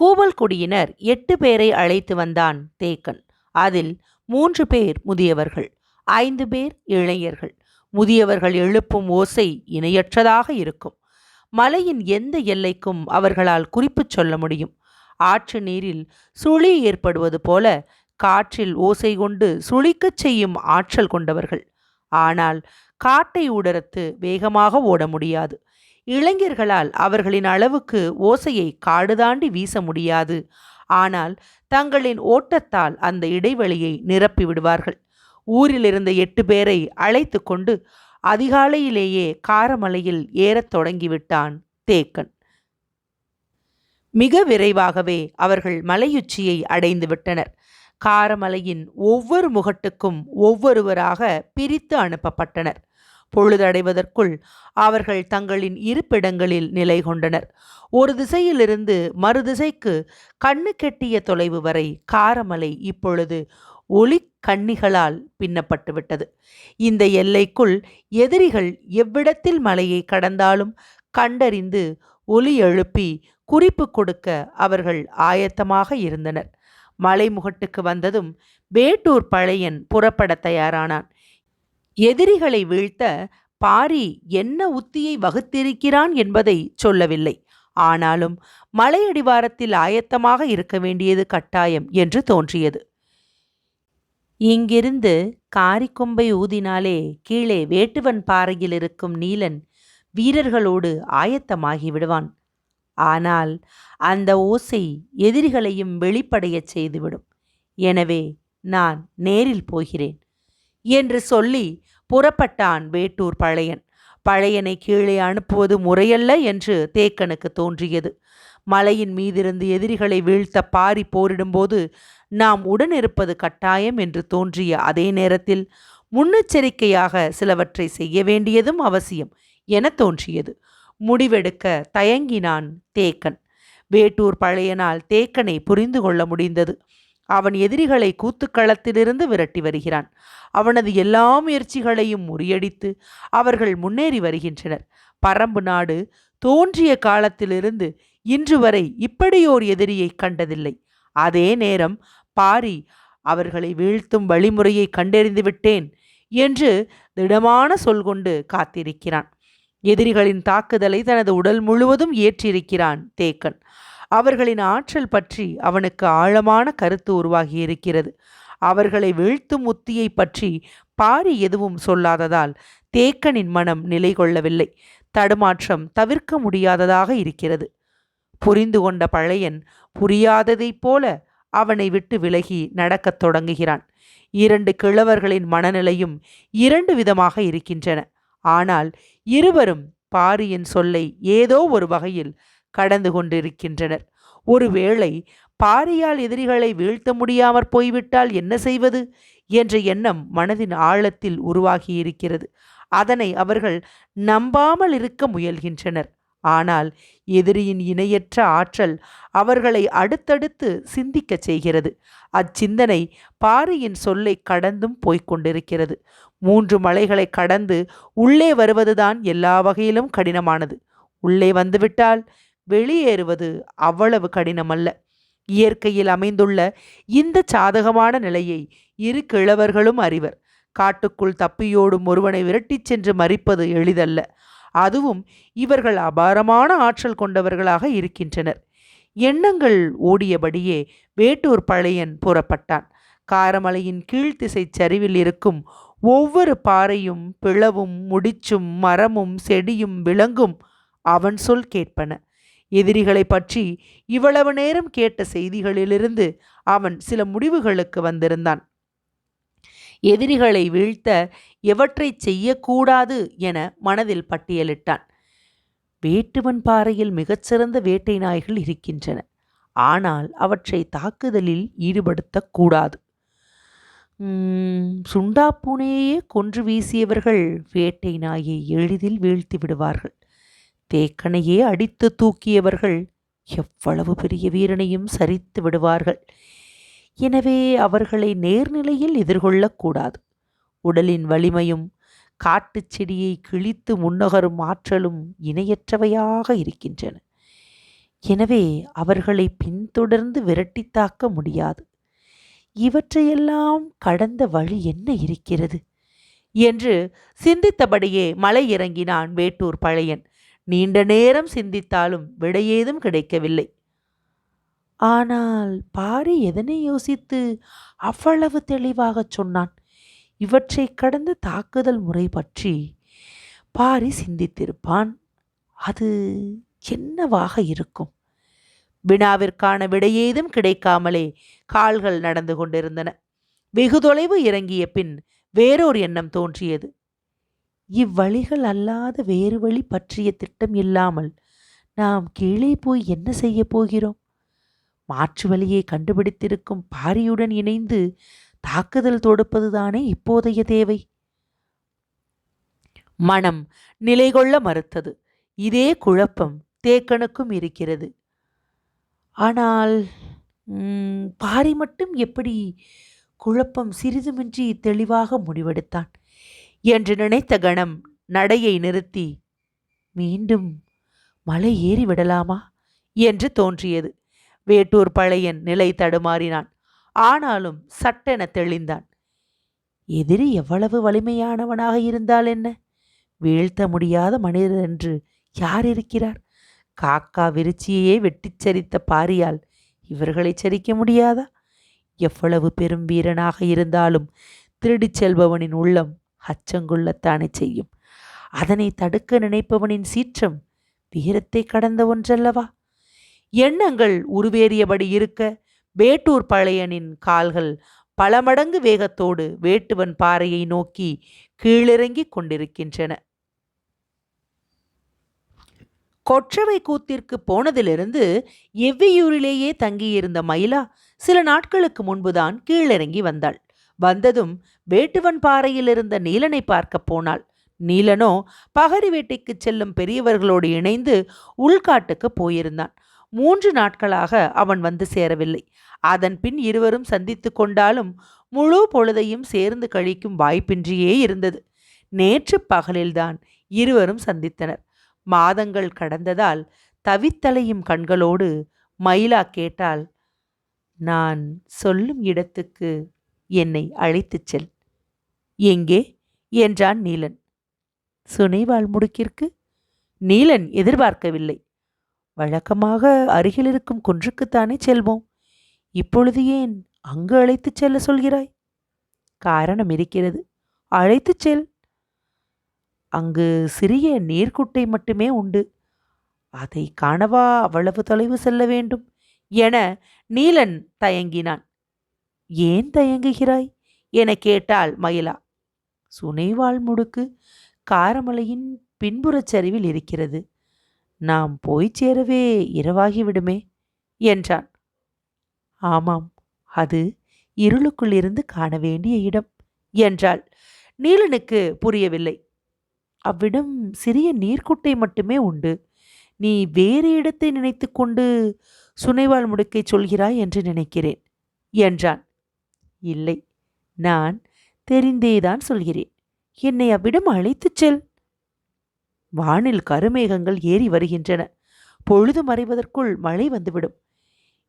கூவல்குடியினர் எட்டு பேரை அழைத்து வந்தான் தேக்கன். அதில் மூன்று பேர் முதியவர்கள் ஐந்து பேர் இளைஞர்கள். முதியவர்கள் எழுப்பும் ஓசை இணையற்றதாக இருக்கும். மலையின் எந்த எல்லைக்கும் அவர்களால் குறிப்புச் சொல்ல முடியும். ஆற்று நீரில் சுழி ஏற்படுவது போல காற்றில் ஓசை கொண்டு சுழிக்கச் செய்யும் ஆற்றல் கொண்டவர்கள். ஆனால் காட்டை உடரத்து வேகமாக ஓட முடியாது. இளைஞர்களால் அவர்களின் அளவுக்கு ஓசையை காடுதாண்டி வீச முடியாது. ஆனால் தங்களின் ஓட்டத்தால் அந்த இடைவெளியை நிரப்பி விடுவார்கள். ஊரிலிருந்த எட்டு பேரை அழைத்து கொண்டு அதிகாலையிலேயே காரமலையில் ஏறத் தொடங்கிவிட்டான் தேக்கன். மிக விரைவாகவே அவர்கள் மலையுச்சியை அடைந்து விட்டனர். காரமலையின் ஒவ்வொரு முகட்டுக்கும் ஒவ்வொருவராக பிரித்து அனுப்பப்பட்டனர். பொழுதடைவதற்குள் அவர்கள் தங்களின் இருப்பிடங்களில் நிலை கொண்டனர். ஒரு திசையிலிருந்து மறுதிசைக்கு கண்ணு கெட்டிய தொலைவு வரை காரமலை இப்பொழுது ஒளி கண்ணிகளால் பின்னப்பட்டுவிட்டது இந்த எல்லைக்குள் எதிரிகள் எவ்விடத்தில் மலையை கடந்தாலும் கண்டறிந்து ஒலி எழுப்பி குறிப்பு கொடுக்க அவர்கள் ஆயத்தமாக இருந்தனர். மலைமுகட்டுக்கு வந்ததும் வேட்டூர் பழையன் புறப்பட தயாரானான். எதிரிகளை வீழ்த்த பாரி என்ன உத்தியை வகுத்திருக்கிறான் என்பதை சொல்லவில்லை. ஆனாலும் மலையடிவாரத்தில் ஆயத்தமாக இருக்க வேண்டியது கட்டாயம் என்று தோன்றியது. இங்கிருந்து காரிக்கொம்பை ஊதினாலே கீழே வேட்டுவன் பாறையில் இருக்கும் நீலன் வீரர்களோடு ஆயத்தமாகி விடுவான். ஆனால் அந்த ஓசை எதிரிகளையும் வெளிப்படையச் செய்துவிடும். எனவே நான் நேரில் போகிறேன் என்று சொல்லி புறப்பட்டான் வேட்டூர் பழையன். பழையனை கீழே அனுப்புவது முறையல்ல என்று தேக்கனுக்கு தோன்றியது. மலையின் மீதிருந்து எதிரிகளை வீழ்த்த பாரி போரிடும்போது நாம் உடனிருப்பது கட்டாயம் என்று தோன்றிய அதே நேரத்தில் முன்னெச்சரிக்கையாக சிலவற்றை செய்ய வேண்டியதும் அவசியம் என தோன்றியது. முடிவெடுக்க தயங்கினான் தேக்கன். வேட்டூர் பழையனால் தேக்கனை புரிந்து கொள்ள முடிந்தது. அவன் எதிரிகளை கூத்துக்களத்திலிருந்து விரட்டி வருகிறான். அவனது எல்லா முயற்சிகளையும் முறியடித்து அவர்கள் முன்னேறி வருகின்றனர். பரம்பு நாடு தோன்றிய காலத்திலிருந்து இன்று வரை இப்படியோர் எதிரியை கண்டதில்லை. அதே நேரம் பாரி அவர்களை வீழ்த்தும் வழிமுறையை கண்டறிந்து விட்டேன் என்று திடமான சொல் கொண்டு காத்திருக்கிறான். எதிரிகளின் தாக்குதலை தனது உடல் முழுவதும் ஏற்றிருக்கிறான் தேக்கன். அவர்களின் ஆற்றல் பற்றி அவனுக்கு ஆழமான கருத்து உருவாகியிருக்கிறது. அவர்களை வீழ்த்தும் உத்தியை பற்றி பாரி எதுவும் சொல்லாததால் தேக்கனின் மனம் நிலை கொள்ளவில்லை தடுமாற்றம் தவிர்க்க முடியாததாக இருக்கிறது. புரிந்து கொண்ட பழையன் புரியாததைப் போல அவனை விட்டு விலகி நடக்கத் தொடங்குகிறான். இரண்டு கிழவர்களின் மனநிலையும் இரண்டு விதமாக இருக்கின்றன. ஆனால் இருவரும் பாரியின் சொல்லை ஏதோ ஒரு வகையில் கடந்து கொண்டிருக்கின்றனர். ஒருவேளை பாரியால் எதிரிகளை வீழ்த்த முடியாமற் போய்விட்டால் என்ன செய்வது? என்ற எண்ணம் மனதின் ஆழத்தில் உருவாகியிருக்கிறது. அதனை அவர்கள் நம்பாமல் இருக்க முயல்கின்றனர். ஆனால் எதிரியின் இணையற்ற ஆற்றல் அவர்களை அடுத்தடுத்து சிந்திக்கச் செய்கிறது. அச்சிந்தனை பாரியின் சொல்லை கடந்தும் போய்க் கொண்டிருக்கிறது மூன்று மலைகளை கடந்து உள்ளே வருவதுதான் எல்லா வகையிலும் கடினமானது. உள்ளே வந்துவிட்டால் வெளியேறுவது அவ்வளவு கடினமல்ல. இயற்கையில் அமைந்துள்ள இந்த சாதகமான நிலையை இரு கிழவர்களும் அறிவர். காட்டுக்குள் தப்பியோடும் ஒருவனை விரட்டிச் சென்று மறிப்பது எளிதல்ல. அதுவும் இவர்கள் அபாரமான ஆற்றல் கொண்டவர்களாக இருக்கின்றனர். எண்ணங்கள் ஓடியபடியே வேட்டூர் பழையன் புறப்பட்டான். காரமலையின் கீழ்த்திசை சரிவில் இருக்கும் ஒவ்வொரு பாறையும் பிளவும் முடிச்சும் மரமும் செடியும் விலங்கும் அவன் சொல் கேட்பன. எதிரிகளை பற்றி இவ்வளவு நேரம் கேட்ட செய்திகளிலிருந்து அவன் சில முடிவுகளுக்கு வந்திருந்தான். எதிரிகளை வீழ்த்த எவற்றை செய்யக்கூடாது என மனதில் பட்டியலிட்டான். வேட்டுவன் பாறையில் மிகச்சிறந்த வேட்டை நாய்கள் இருக்கின்றன. ஆனால் அவற்றை தாக்குதலில் ஈடுபடுத்தக்கூடாது சுண்டா பூனையே கொன்று வீசியவர்கள் வேட்டை நாயை எளிதில் வீழ்த்தி விடுவார்கள். தேக்கனையே அடித்து தூக்கியவர்கள் எவ்வளவு பெரிய வீரனையும் சரித்து விடுவார்கள். எனவே அவர்களை நேர்நிலையில் எதிர்கொள்ளக்கூடாது உடலின் வலிமையும் காட்டுச் செடியை கிழித்து முன்னகரும் ஆற்றலும் இணையற்றவையாக இருக்கின்றன. எனவே அவர்களை பின்தொடர்ந்து விரட்டித் தாக்க முடியாது. இவற்றையெல்லாம் கடந்த வழி என்ன இருக்கிறது? என்று சிந்தித்தபடியே மலை இறங்கினான் வேட்டூர் பழையன். நீண்ட நேரம் சிந்தித்தாலும் விடையேதும் கிடைக்கவில்லை. ஆனால் பாரி எதனை யோசித்து அவ்வளவு தெளிவாகச் சொன்னான்? இவற்றை கடந்த தாக்குதல் முறை பற்றி பாரி சிந்தித்திருப்பான். அது என்னவாக இருக்கும்? வினாவிற்கான விடையேதும் கிடைக்காமலே கால்கள் நடந்து கொண்டிருந்தன. வெகு தொலைவு இறங்கிய பின் வேறொரு எண்ணம் தோன்றியது. இவ்வழிகள் அல்லாத வேறு வழி பற்றிய திட்டம் இல்லாமல் நாம் கீழே போய் என்ன செய்யப் போகிறோம்? மாற்று வழியை கண்டுபிடித்திருக்கும் பாரியுடன் இணைந்து தாக்குதல் தொடுப்பதுதானே இப்போதைய தேவை? மனம் நிலை கொள்ள மறுத்தது. இதே குழப்பம் தேக்கனுக்கும் இருக்கிறது. ஆனால் பாரி மட்டும் எப்படி குழப்பம் சிறிதுமின்றி தெளிவாக முடிவெடுத்தான்? என்று நினைத்த கணம் நடையை நிறுத்தி மீண்டும் மலை ஏறி விடலாமா? என்று தோன்றியது. வேட்டூர் பழையன் நிலை தடுமாறினான். ஆனாலும் சட்டென தெளிந்தான். எதிரி எவ்வளவு வலிமையானவனாக இருந்தால் என்ன? வீழ்த்த முடியாத மனிதர் என்று யார் இருக்கிறார்? காக்கா விருச்சியையே வெட்டிச் சரித்த பாரியால் இவர்களை சரிக்க முடியாதா? எவ்வளவு பெரும் வீரனாக இருந்தாலும் திருடிச் செல்பவனின் உள்ளம் அச்சங்கொள்ளத்தானே செய்யும். அதனை தடுக்க நினைப்பவனின் சீற்றம் வீரத்தை கடந்த ஒன்றல்லவா? எண்ணங்கள் உருவேறியபடி இருக்க வேட்டூர் பழையனின் கால்கள் பல மடங்கு வேகத்தோடு வேட்டுவன் பாறையை நோக்கி கீழிறங்கிக் கொண்டிருக்கின்றன. கொற்றவை கூத்திற்கு போனதிலிருந்து எவ்வியூரிலேயே தங்கியிருந்த மயிலா சில நாட்களுக்கு முன்புதான் கீழிறங்கி வந்தாள். வந்ததும் வேட்டுவன் பாறையில் இருந்த நீலனை பார்க்கப் போனாள். நீலனோ பகரி வேட்டைக்கு செல்லும் பெரியவர்களோடு இணைந்து உள்காட்டுக்கு போயிருந்தான். மூன்று நாட்களாக அவன் வந்து சேரவில்லை. அதன் பின் இருவரும் சந்தித்து கொண்டாலும் முழு பொழுதையும் சேர்ந்து கழிக்கும் வாய்ப்பின்றியே இருந்தது. நேற்று பகலில்தான் இருவரும் சந்தித்தனர். மாதங்கள் கடந்ததால் தவித்தலையும் கண்களோடு மயிலா கேட்டால் நான் சொல்லும் இடத்துக்கு என்னை அழைத்துச் செல். எங்கே? என்றான் நீலன். சுனைவாள் முடுக்கிற்கு நீலன் எதிர்பார்க்கவில்லை. வழக்கமாக அருகில் இருக்கும் குன்றுக்குத்தானே செல்வோம். இப்பொழுது ஏன் அங்கு அழைத்துச் செல்ல சொல்கிறாய்? காரணம் இருக்கிறது. அழைத்துச் செல். அங்கு சிறிய நீர்க்குட்டை மட்டுமே உண்டு. அதை காணவா அவ்வளவு தொலைவு செல்ல வேண்டும்? என நீலன் தயங்கினான். ஏன் தயங்குகிறாய்? என கேட்டாள் மயிலா. சுனைவாள் முடுக்கு காரமலையின் பின்புறச் சரிவில் இருக்கிறது. நாம் போய் சேரவே இரவாகிவிடுமே என்றான். ஆமாம் அது இருளுக்குள்ளிருந்து காண வேண்டிய இடம் என்றாள். நீலனுக்கு புரியவில்லை. அவ்விடம் சிறிய நீர்க்குட்டை மட்டுமே உண்டு. நீ வேறு இடத்தை நினைத்துக்கொண்டு சுனைவாள் முடுக்கை சொல்கிறாய் என்று நினைக்கிறேன் என்றான். இல்லை நான் தெரிந்தேதான் சொல்கிறேன். என்னை அவ்விடம் அழைத்துச் செல். வானில் கருமேகங்கள் ஏறி வருகின்றன. பொழுது மறைவதற்குள் மழை வந்துவிடும்.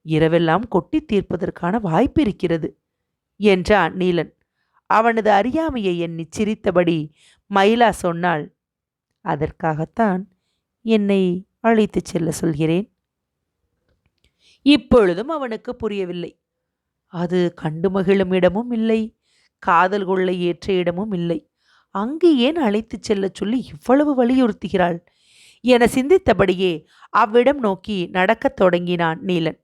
இரவெல்லாம் கொட்டித் தீர்ப்பதற்கான வாய்ப்பு இருக்கிறது என்றான் நீலன். அவனது அறியாமையை எண்ணி சிரித்தபடி மயிலா சொன்னாள் அதற்காகத்தான் என்னை அழைத்துச் செல்ல சொல்கிறேன். இப்பொழுதும் அவனுக்கு புரியவில்லை. அது கண்டு மகிழும் இடமும் இல்லை. காதல் கொள்ள ஏற்ற இடமும் இல்லை. அங்கு ஏன் அழைத்துச் செல்லச் சொல்லி இவ்வளவு வலியுறுத்துகிறாள்? என சிந்தித்தபடியே அவ்விடம் நோக்கி நடக்கத் தொடங்கினான் நீலன்.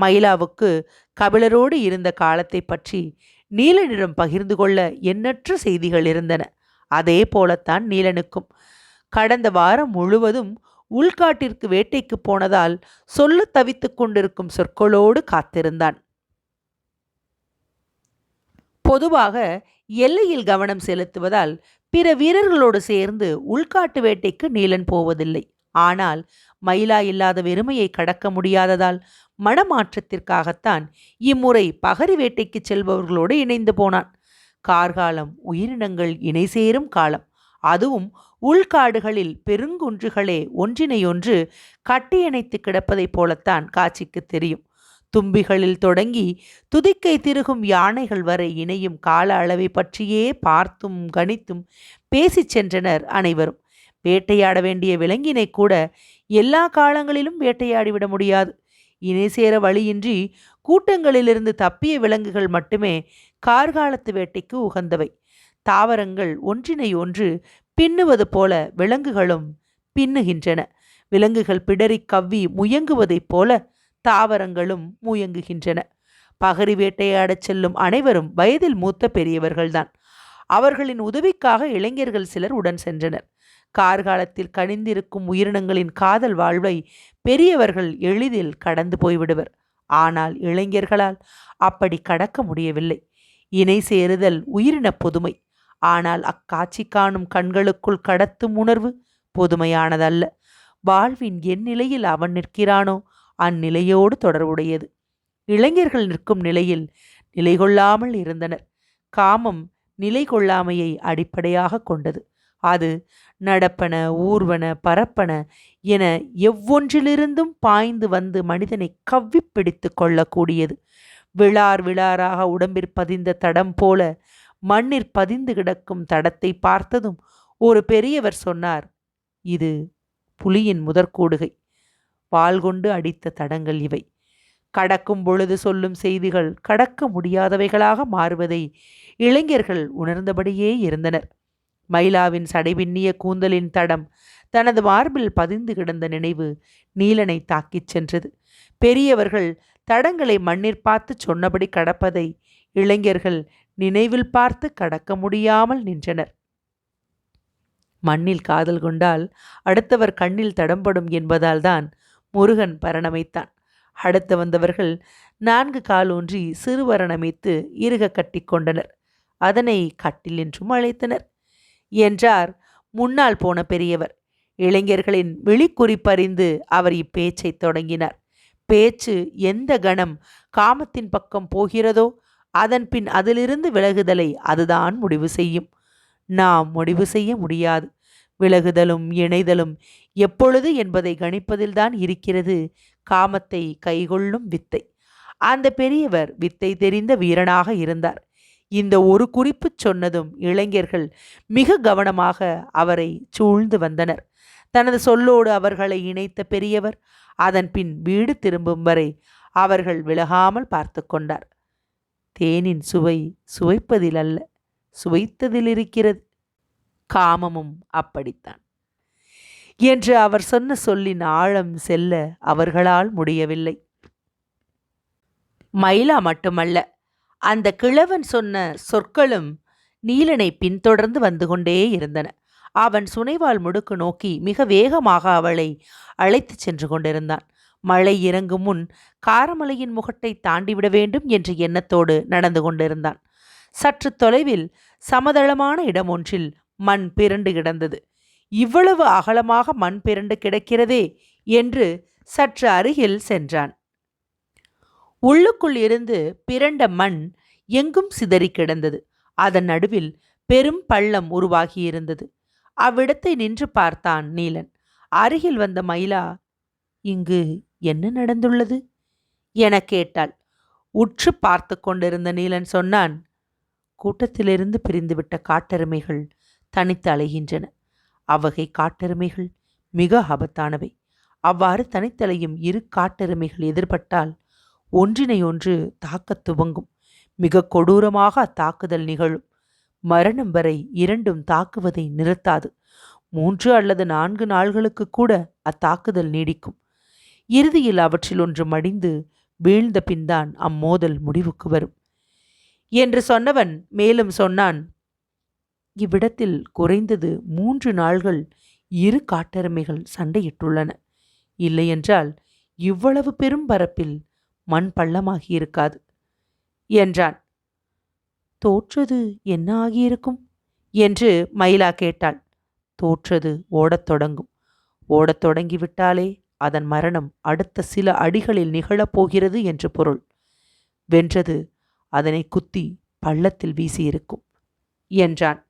மயிலாவுக்கு கபிலரோடு இருந்த காலத்தை பற்றி நீலனிடம் பகிர்ந்து கொள்ள எண்ணற்ற செய்திகள் இருந்தன. அதே போலத்தான் நீலனுக்கும். கடந்த வாரம் முழுவதும் உள்காட்டிற்கு வேட்டைக்கு போனதால் சொல்ல தவித்துக் கொண்டிருக்கும் சொற்களோடு காத்திருந்தான். பொதுவாக எல்லையில் கவனம் செலுத்துவதால் பிற வீரர்களோடு சேர்ந்து உள்காட்டு வேட்டைக்கு நீலன் போவதில்லை. ஆனால் மயிலா இல்லாத வெறுமையை கடக்க முடியாததால் மனமாற்றத்திற்காகத்தான் இம்முறை பகரி வேட்டைக்கு செல்பவர்களோடு இணைந்து போனான். கார்காலம் உயிரினங்கள் இணை சேரும் காலம். அதுவும் உள்காடுகளில் பெருங்குன்றுகளே ஒன்றினையொன்று கட்டியணைத்து கிடப்பதைப் போலத்தான் காட்சிக்கு தெரியும். தும்பிகளில் தொடங்கி துதிக்கை திருகும் யானைகள் வரை இணையும் கால அளவை பற்றியே பார்த்தும் கணித்தும் பேசிச் சென்றனர் அனைவரும். வேட்டையாட வேண்டிய விலங்கினை கூட எல்லா காலங்களிலும் வேட்டையாடிவிட முடியாது. இணை சேர வழியின்றி கூட்டங்களிலிருந்து தப்பிய விலங்குகள் மட்டுமே கார்காலத்து வேட்டைக்கு உகந்தவை. தாவரங்கள் ஒன்றினை ஒன்று பின்னுவது போல விலங்குகளும் பின்னுகின்றன. விலங்குகள் பிடரி கவ்வி முயங்குவதைப் போல தாவரங்களும் முயங்குகின்றன. பகரி வேட்டையாடச் செல்லும் அனைவரும் வயதில் மூத்த பெரியவர்கள்தான். அவர்களின் உதவிக்காக இளைஞர்கள் சிலர் உடன் சென்றனர். கார்காலத்தில் கனிந்திருக்கும் உயிரினங்களின் காதல் வாழ்வை பெரியவர்கள் எளிதில் கடந்து போய்விடுவர். ஆனால் இளைஞர்களால் அப்படி கடக்க முடியவில்லை. இணை சேருதல் உயிரின பொதுமை. ஆனால் அக்காட்சி காணும் கண்களுக்குள் கடத்தும் உணர்வு பொதுமையானதல்ல. வாழ்வின் என் நிலையில் அவன் நிற்கிறானோ? அந்நிலையோடு தொடர்புடையது. இளைஞர்கள் நிற்கும் நிலையில் நிலை கொள்ளாமல் இருந்தனர். காமம் நிலை கொள்ளாமையை அடிப்படையாக கொண்டது. அது நடப்பன ஊர்வன பரப்பன என எவ்வொன்றிலிருந்தும் பாய்ந்து வந்து மனிதனை கவ்வி பிடித்து கொள்ளக்கூடியது. விழார் விழாராக உடம்பிற் பதிந்த தடம் போல மண்ணிற் பதிந்து கிடக்கும் தடத்தை பார்த்ததும் ஒரு பெரியவர் சொன்னார் இது புலியின் முதற்கூடுகை. வாள் கொண்டு அடித்த தடங்கள் இவை. கடக்கும் பொழுது சொல்லும் செய்திகள் கடக்க முடியாதவைகளாக மாறுவதை இளைஞர்கள் உணர்ந்தபடியே இருந்தனர். மயிலாவின் சடைபின்னிய கூந்தலின் தடம் தனது மார்பில் பதிந்து கிடந்த நினைவு நீலனை தாக்கிச் சென்றது. பெரியவர்கள் தடங்களை மண்ணிற் பார்த்து சொன்னபடி கடப்பதை இளைஞர்கள் நினைவில் பார்த்து கடக்க முடியாமல் நின்றனர். மண்ணில் காதல் கொண்டால் அடுத்தவர் கண்ணில் தடம்படும் என்பதால்தான் முருகன் பரணமைத்தான். அடுத்து வந்தவர்கள் நான்கு காலூன்றி சிறுவரணமைத்து இருக கட்டி கொண்டனர். அதனை கட்டில் என்றும் அழைத்தனர். என்றார் முன்னால் போன பெரியவர். இளைஞர்களின் விழிக்குறிப்பறிந்து அவர் இப்பேச்சை தொடங்கினார். பேச்சு எந்த கணம் காமத்தின் பக்கம் போகிறதோ அதன் பின் அதிலிருந்து விலகுதலை அதுதான் முடிவு செய்யும். நாம் முடிவு செய்ய முடியாது. விலகுதலும் இணைதலும் எப்பொழுது என்பதை கணிப்பதில்தான் இருக்கிறது காமத்தை கைகொள்ளும் வித்தை. அந்த பெரியவர் வித்தை தெரிந்த வீரனாக இருந்தார். இந்த ஒரு குறிப்பு சொன்னதும் இளைஞர்கள் மிக கவனமாக அவரை சூழ்ந்து வந்தனர். தனது சொல்லோடு அவர்களை இணைத்த பெரியவர் அதன் பின் வீடு திரும்பும் வரை அவர்கள் விலகாமல் பார்த்து கொண்டார். தேனின் சுவை சுவைப்பதில் அல்ல சுவைத்ததில் இருக்கிறது. காமமும் அப்படித்தான். என்று அவர் சொன்ன சொல்லின் ஆழம் செல்ல அவர்களால் முடியவில்லை. மயிலா மட்டுமல்ல அந்த கிழவன் சொன்ன சொற்களும் நீலனை பின்தொடர்ந்து வந்து கொண்டே இருந்தன. அவன் சுனைவால் முடுக்கு நோக்கி மிக வேகமாக அவளை அழைத்துச் சென்று கொண்டிருந்தான். மழை இறங்கும் முன் காரமலையின் முகட்டை தாண்டிவிட வேண்டும் என்ற எண்ணத்தோடு நடந்து கொண்டிருந்தான். சற்று தொலைவில் சமதளமான இடம் ஒன்றில் மண் பிறண்டு கிடந்தது. இவ்வளவு அகலமாக மண் பிறண்டு கிடக்கிறதே என்று சற்று அருகில் சென்றான். உள்ளுக்குள் இருந்து பிறண்ட மண் எங்கும் சிதறி கிடந்தது. அதன் நடுவில் பெரும் பள்ளம் உருவாகியிருந்தது அவ்விடத்தை நின்று பார்த்தான் நீலன். அருகில் வந்த மயிலா இங்கு என்ன நடந்துள்ளது? என கேட்டாள். உற்று பார்த்து கொண்டிருந்த நீலன் சொன்னான் கூட்டத்திலிருந்து பிரிந்துவிட்ட காட்டெருமைகள் தனித்து அலைகின்றன அவ்வகை காட்டெருமைகள் மிக ஆபத்தானவை. அவ்வாறு தனித்தலையும் இரு காட்டெருமைகள் எதிர்பட்டால் ஒன்றினை ஒன்று தாக்கத் துவங்கும். மிக கொடூரமாக அத்தாக்குதல் நிகழும். மரணம் வரை இரண்டும் தாக்குவதை நிறுத்தாது. மூன்று அல்லது நான்கு நாள்களுக்கு கூட அத்தாக்குதல் நீடிக்கும். இறுதியில் அவற்றில் ஒன்று மடிந்து வீழ்ந்த பின்தான் அம்மோதல் முடிவுக்கு வரும். என்று சொன்னவன் மேலும் சொன்னான் இவ்விடத்தில் குறைந்தது மூன்று நாள்கள் இரு காட்டெருமைகள் சண்டையிட்டுள்ளன. இல்லையென்றால் இவ்வளவு பெரும் பரப்பில் மண் பள்ளமாகி இருக்காது என்றான். தோற்றது என்ன ஆகியிருக்கும்? என்று மயிலா கேட்டாள். தோற்றது ஓடத் தொடங்கும். ஓடத் தொடங்கிவிட்டாலே அதன் மரணம் அடுத்த சில அடிகளில் நிகழப்போகிறது என்று பொருள். வென்றது அதனை குத்தி பள்ளத்தில் வீசியிருக்கும் என்றான்.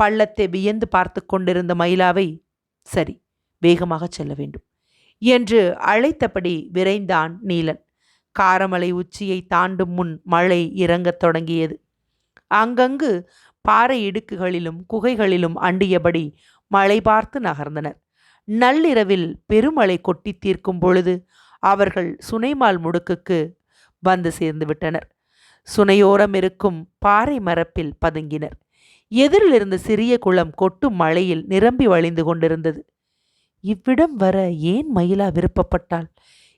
பள்ளத்தை வியந்து பார்த்து கொண்டிருந்த மயிலாவை சரி வேகமாகச் செல்ல வேண்டும் என்று அழைத்தபடி விரைந்தான் நீலன். காரமலை உச்சியை தாண்டும் முன் மழை இறங்கத் தொடங்கியது. அங்கங்கு பாறை இடுக்குகளிலும் குகைகளிலும் அண்டியபடி மழை பார்த்து நகர்ந்தனர். நள்ளிரவில் பெருமழை கொட்டி தீர்க்கும் பொழுது அவர்கள் சுனைமால் முடுக்குக்கு வந்து சேர்ந்து விட்டனர். சுனையோரம் இருக்கும் பாறை மரப்பில் பதுங்கினர். எதிரில் இருந்த சிறிய குளம் கொட்டும் மழையில் நிரம்பி வழிந்து கொண்டிருந்தது. இவ்விடம் வர ஏன் மயிலா விருப்பப்பட்டாள்?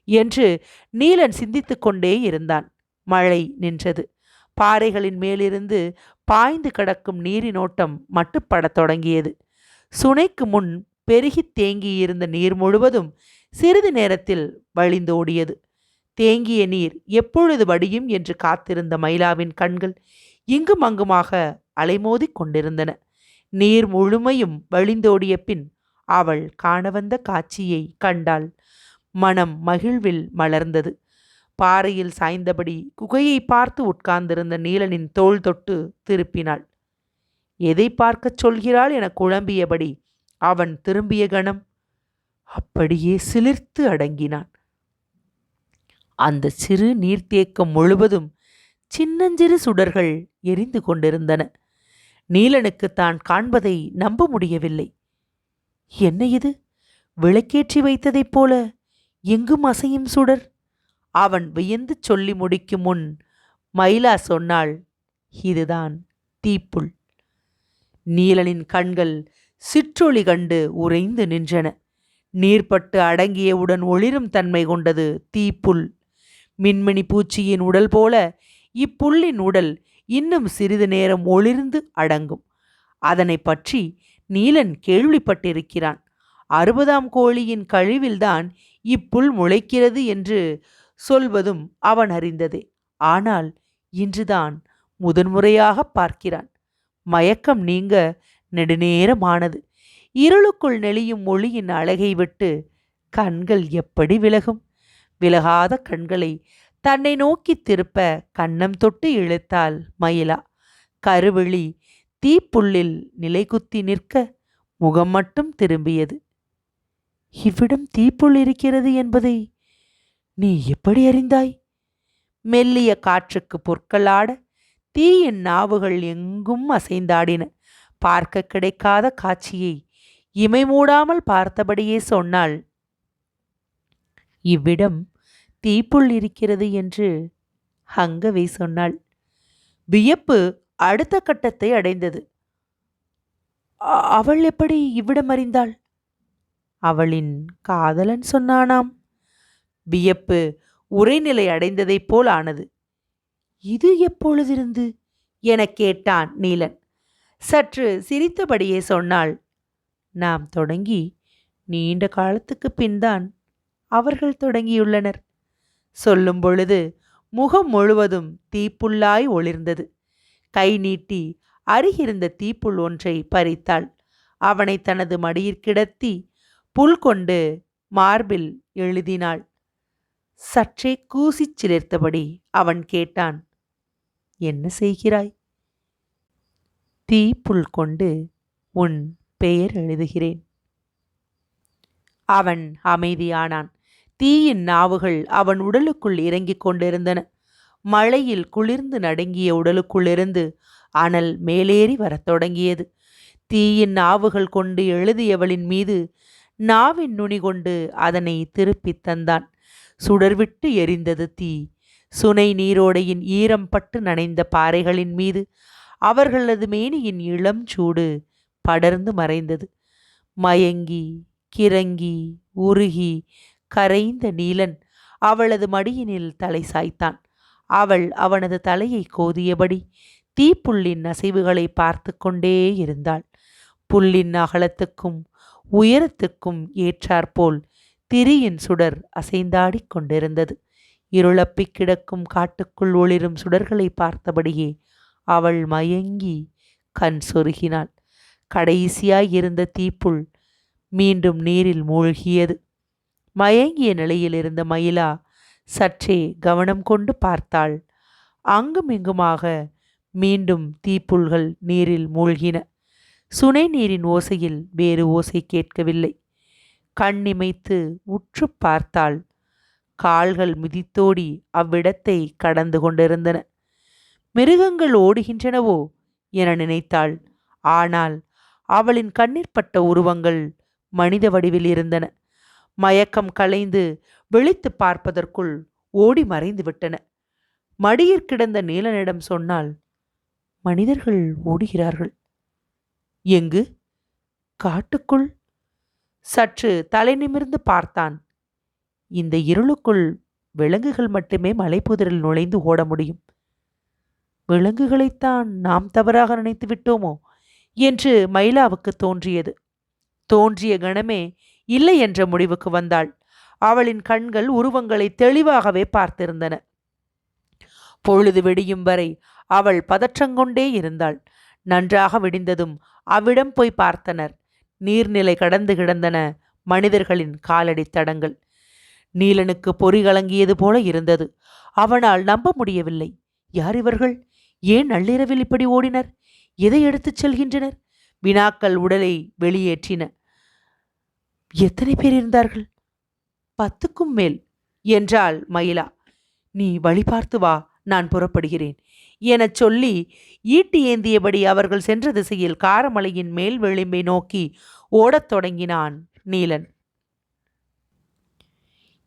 என்று நீலன் சிந்தித்து கொண்டே இருந்தான். மழை நின்றது. பாறைகளின் மேலிருந்து பாய்ந்து கிடக்கும் நீரினோட்டம் மட்டுப்படத் தொடங்கியது. சுனைக்கு முன் பெருகித் தேங்கியிருந்த நீர் முழுவதும் சிறிது நேரத்தில் வழிந்தோடியது தேங்கிய நீர் எப்பொழுது வடியும் என்று காத்திருந்த மயிலாவின் கண்கள் இங்கும் அங்குமாக அலைமோதிக் கொண்டிருந்தன நீர் முழுமையும் வழிந்தோடிய பின் அவள் காண வந்த காட்சியை கண்டாள். மனம் மகிழ்வில் மலர்ந்தது. பாறையில் சாய்ந்தபடி குகையை பார்த்து உட்கார்ந்திருந்த நீலனின் தோள் தொட்டு திருப்பினாள். எதை பார்க்கச் சொல்கிறாள் என குழம்பியபடி அவன் திரும்பிய கணம்? அப்படியே சிலிர்த்து அடங்கினான். அந்த சிறு நீர்த்தேக்கம் முழுவதும் சின்னஞ்சிறு சுடர்கள் எரிந்து கொண்டிருந்தன. நீலனுக்கு தான் காண்பதை நம்ப முடியவில்லை. என்ன இது? விளக்கேற்றி வைத்ததைப் போல எங்கும் அசையும் சுடர். அவன் வியந்து சொல்லி முடிக்கும் முன் மயிலா சொன்னாள் இதுதான் தீப்புள். நீலனின் கண்கள் சிற்றொளி கண்டு உறைந்து நின்றன. நீர்ப்பட்டு அடங்கியவுடன் ஒளிரும் தன்மை கொண்டது தீப்புல் மின்மினி பூச்சியின் உடல் போல இப்புல்லின் உடல் இன்னும் சிறிது நேரம் ஒளிர்ந்து அடங்கும். அதனை பற்றி நீலன் கேள்விப்பட்டிருக்கிறான். அறுபதாம் கோழியின் கழிவில்தான் இப்புல் முளைக்கிறது என்று சொல்வதும் அவன் அறிந்ததே. ஆனால் இன்றுதான் முதன்முறையாக பார்க்கிறான். மயக்கம் நீங்க நெடுநேரமானது. இருளுக்குள் நெளியும் ஒளியின் அழகை விட்டு கண்கள் எப்படி விலகும்? விலகாத கண்களை தன்னை நோக்கி திருப்ப கன்னம் தொட்டு இழுத்தாள் மயிலா. கருவிழி தீப்புள்ளில் நிலைகுத்தி நிற்க முகம் மட்டும் திரும்பியது. இவ்விடம் தீப்புள் இருக்கிறது என்பதை நீ எப்படி அறிந்தாய்? மெல்லிய காற்றுக்கு பொற்களாட தீயின் நாவுகள் எங்கும் அசைந்தாடின. பார்க்க கிடைக்காத காட்சியை இமை மூடாமல் பார்த்தபடியே சொன்னாள் இவ்விடம் தீப்புள் இருக்கிறது என்று ஹங்கவை சொன்னாள். வியப்பு அடுத்த கட்டத்தை அடைந்தது. அவள் எப்படி இவ்விடம் அறிந்தாள்? அவளின் காதலன் சொன்னானாம். வியப்பு உரைநிலை அடைந்ததைப் போல் ஆனது. இது எப்பொழுதிருந்து? எனக் கேட்டான் நீலன். சற்று சிரித்தபடியே சொன்னாள். நாம் தொடங்கி நீண்ட காலத்துக்கு பின்தான் அவர்கள் தொடங்கியுள்ளனர். சொல்லும் பொழுது முகம் முழுவதும் தீப்புல்லாய் ஒளிர்ந்தது. கை நீட்டி அருகிருந்த தீப்புள் ஒன்றை பறித்தாள். அவனை தனது மடியிற்கிடத்தி புல் கொண்டு மார்பில் எழுதினாள். சற்றே கூசிச் சிலிர்த்தபடி அவன் கேட்டான் என்ன செய்கிறாய்? தீப்புல் கொண்டு உன் பெயர் எழுதுகிறேன். அவன் அமைதியானான். தீயின் நாவுகள் அவன் உடலுக்குள் இறங்கிக் கொண்டிருந்தன. மழையில் குளிர்ந்து நடுங்கிய உடலுக்குள்ளிருந்து அனல் மேலேறி வரத் தொடங்கியது. தீயின் நாவுகள் கொண்டு எழுதியவளின் மீது நாவின் நுனி கொண்டு அதனை திருப்பித் தந்தான். சுடர்விட்டு எரிந்தது தீ. சுனை நீரோடையின் ஈரம் பட்டு நனைந்த பாறைகளின் மீது அவர்களது மேனியின் இளம் சூடு படர்ந்து மறைந்தது. மயங்கி கிறங்கி உருகி கரைந்த நீலன் அவளது மடியினில் தலை சாய்த்தான். அவள் அவனது தலையை கோதியபடி தீப்புள்ளின் அசைவுகளை பார்த்து கொண்டே இருந்தாள். புல்லின் அகலத்துக்கும் உயரத்துக்கும் ஏற்றாற்போல் திரியின் சுடர் அசைந்தாடிக் கொண்டிருந்தது. இருளப்பிக் கிடக்கும் காட்டுக்குள் ஒளிரும் சுடர்களை பார்த்தபடியே அவள் மயங்கி கண் சொருகினாள். கடைசியாய் இருந்த தீப்புள் மீண்டும் நீரில் மூழ்கியது. மயங்கிய நிலையில் இருந்த மயிலா சற்றே கவனம் கொண்டு பார்த்தாள். அங்குமிங்குமாக மீண்டும் தீப்புள்கள் நீரில் மூழ்கின. சுனை நீரின் ஓசையில் வேறு ஓசை கேட்கவில்லை. கண்ணிமைத்து உற்று பார்த்தாள். கால்கள் மிதித்தோடி அவ்விடத்தை கடந்து கொண்டிருந்தன. மிருகங்கள் ஓடுகின்றனவோ என நினைத்தாள். ஆனால் அவளின் கண்ணிற்பட்ட உருவங்கள் மனித வடிவில் இருந்தன. மயக்கம் கலைந்து விழித்து பார்ப்பதற்குள் ஓடி மறைந்து விட்டன. மடியிற் கிடந்த நீலனிடம் சொன்னால் மனிதர்கள் ஓடுகிறார்கள். எங்கு? காட்டுக்குள்? சற்று தலை நிமிர்ந்து பார்த்தான். இந்த இருளுக்குள் விலங்குகள் மட்டுமே மலைப்புதரில் நுழைந்து ஓட முடியும். விலங்குகளைத்தான் நாம் தவறாக நினைத்து விட்டோமோ? என்று மயிலாவுக்கு தோன்றியது. தோன்றிய கணமே இல்லை என்ற முடிவுக்கு வந்தாள். அவளின் கண்கள் உருவங்களை தெளிவாகவே பார்த்திருந்தன. பொழுது வெடியும் வரை அவள் பதற்றங்கொண்டே இருந்தாள். நன்றாக விடிந்ததும் அவ்விடம் போய் பார்த்தனர். நீர்நிலை கடந்து கிடந்தன மனிதர்களின் காலடி தடங்கள். நீலனுக்கு பொறி கலங்கியது போல இருந்தது. அவனால் நம்ப முடியவில்லை. யார் இவர்கள்? ஏன் நள்ளிரவில் இப்படி ஓடினர்? எதை எடுத்துச் செல்கின்றனர்? வினாக்கள் உடலை வெளியேற்றின. எத்தனை பேர் இருந்தார்கள்? பத்துக்கும் மேல். என்றாள் மயிலா. நீ வழி பார்த்து வா நான் புறப்படுகிறேன். எனச் சொல்லி ஈட்டி ஏந்தியபடி அவர்கள் சென்ற திசையில் காரமலையின் மேல் விளிம்பை நோக்கி ஓடத் தொடங்கினான் நீலன்.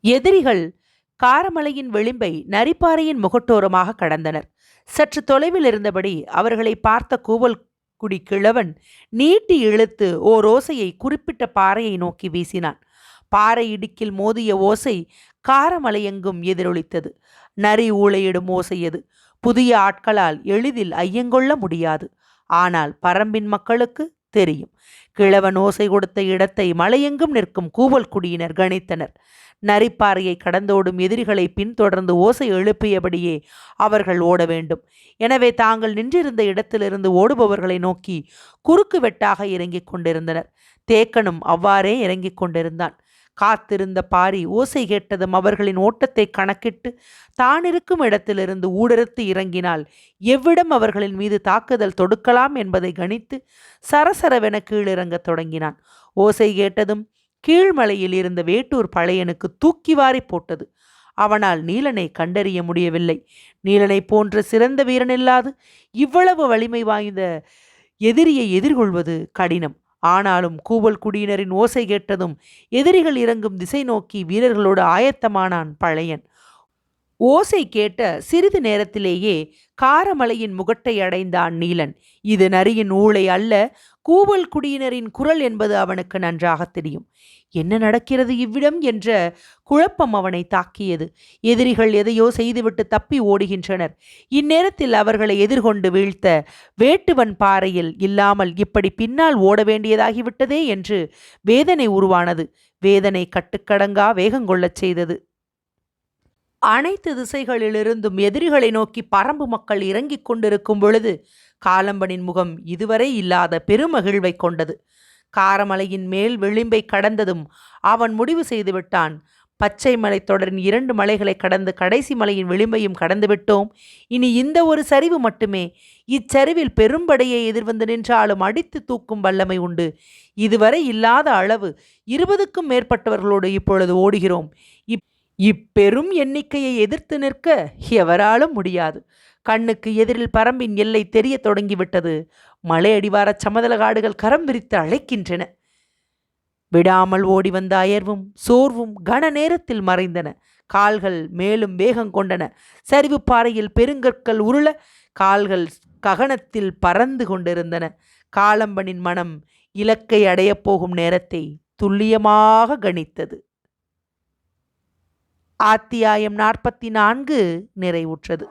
எதிரிகள் காரமலையின் விளிம்பை நரிப்பாறையின் முகட்டோரமாக கடந்தனர். சற்று தொலைவில் இருந்தபடி அவர்களை பார்த்த கூவல் குடி கிழவன் நீட்டி இழுத்து ஓர் ஓசையை குறிப்பிட்ட பாறையை நோக்கி வீசினான். பாறை இடுக்கில் மோதிய ஓசை காரமலையெங்கும் எதிரொலித்தது. நரி ஊழையிடும் ஓசையது புதிய ஆட்களால் எளிதில் ஐயங்கொள்ள முடியாது. ஆனால் பரம்பின் மக்களுக்கு தெரியும். கிழவன் ஓசை கொடுத்த இடத்தை மலையெங்கும் நிற்கும் கூவல் குடியினர் கணித்தனர். நரிப்பாறையை கடந்தோடும் எதிரிகளை பின்தொடர்ந்து ஓசை எழுப்பியபடியே அவர்கள் ஓட வேண்டும். எனவே தாங்கள் நின்றிருந்த இடத்திலிருந்து ஓடுபவர்களை நோக்கி குறுக்கு வெட்டாக இறங்கிக் கொண்டிருந்தனர். தேக்கனும் அவ்வாறே இறங்கிக் கொண்டிருந்தான். காத்திருந்த பாரி ஓசை கேட்டதும் அவர்களின் ஓட்டத்தை கணக்கிட்டு தான் இருக்கும் இடத்திலிருந்து ஊடறுத்து இறங்கினால் எவ்விடம் அவர்களின் மீது தாக்குதல் தொடுக்கலாம் என்பதை கணித்து சரசரவென கீழிறங்கத் தொடங்கினான். ஓசை கேட்டதும் கீழ்மலையில் இருந்த வேட்டூர் பழையனுக்கு தூக்கி வாரி போட்டது. அவனால் நீலனை கண்டறிய முடியவில்லை. நீலனை போன்ற சிறந்த வீரன் இல்லாது இவ்வளவு வலிமை வாய்ந்த எதிரியை எதிர்கொள்வது கடினம். ஆனாலும் கூவல் குடியினரின் ஓசை கேட்டதும் எதிரிகள் இறங்கும் திசை நோக்கி வீரர்களோடு ஆயத்தமானான் பழையன். ஓசை கேட்ட சிறிது நேரத்திலேயே காரமலையின் முகட்டை அடைந்தான் நீலன். இது நரியின் ஊளை அல்ல கூவல் குடியினரின் குரல் என்பது அவனுக்கு நன்றாக தெரியும். என்ன நடக்கிறது இவ்விடம் என்ற குழப்பம் அவனை தாக்கியது. எதிரிகள் எதையோ செய்துவிட்டு தப்பி ஓடுகின்றனர். இந்நேரத்தில் அவர்களை எதிர்கொண்டு வீழ்த்த வேட்டுவன் பாறையில் இல்லாமல் இப்படி பின்னால் ஓட வேண்டியதாகிவிட்டதே என்று வேதனை உருவானது. வேதனை கட்டுக்கடங்கா வேகங்கொள்ளச் செய்தது. அனைத்து திசைகளிலிருந்தும் எதிரிகளை நோக்கி பரம்பு மக்கள் இறங்கிக் கொண்டிருக்கும் பொழுது காலம்பனின் முகம் இதுவரை இல்லாத பெருமகிழ்வை கொண்டது. காரமலையின் மேல் விளிம்பை கடந்ததும் அவன் முடிவு செய்துவிட்டான். பச்சை மலை தொடரின் இரண்டு மலைகளை கடந்து கடைசி மலையின் விளிம்பையும் கடந்துவிட்டோம் இனி இந்த ஒரு சரிவு மட்டுமே. இச்சரிவில் பெரும்படையை எதிர்வந்து நின்றாலும் அடித்து தூக்கும் வல்லமை உண்டு. இதுவரை இல்லாத அளவு இருபதுக்கும் மேற்பட்டவர்களோடு இப்பொழுது ஓடுகிறோம். இப் இப்பெரும் எண்ணிக்கையை எதிர்த்து நிற்க எவராலும் முடியாது. கண்ணுக்கு எதிரில் பரம்பின் எல்லை தெரிய தொடங்கிவிட்டது. மலை அடிவார சமதள காடுகள் கரம் விரித்து அழைக்கின்றன. விடாமல் ஓடி வந்த அயர்வும் சோர்வும் கன நேரத்தில் மறைந்தன. கால்கள் மேலும் வேகம் கொண்டன. சரிவு பாறையில் பெருங்கற்கள் உருள கால்கள் ககனத்தில் பறந்து கொண்டிருந்தன. காலம்பனின் மனம் இலக்கை அடையப் போகும் நேரத்தை துல்லியமாக கணித்தது. ஆத்தியாயம் நாற்பத்தி நான்கு நிறைவுற்றது.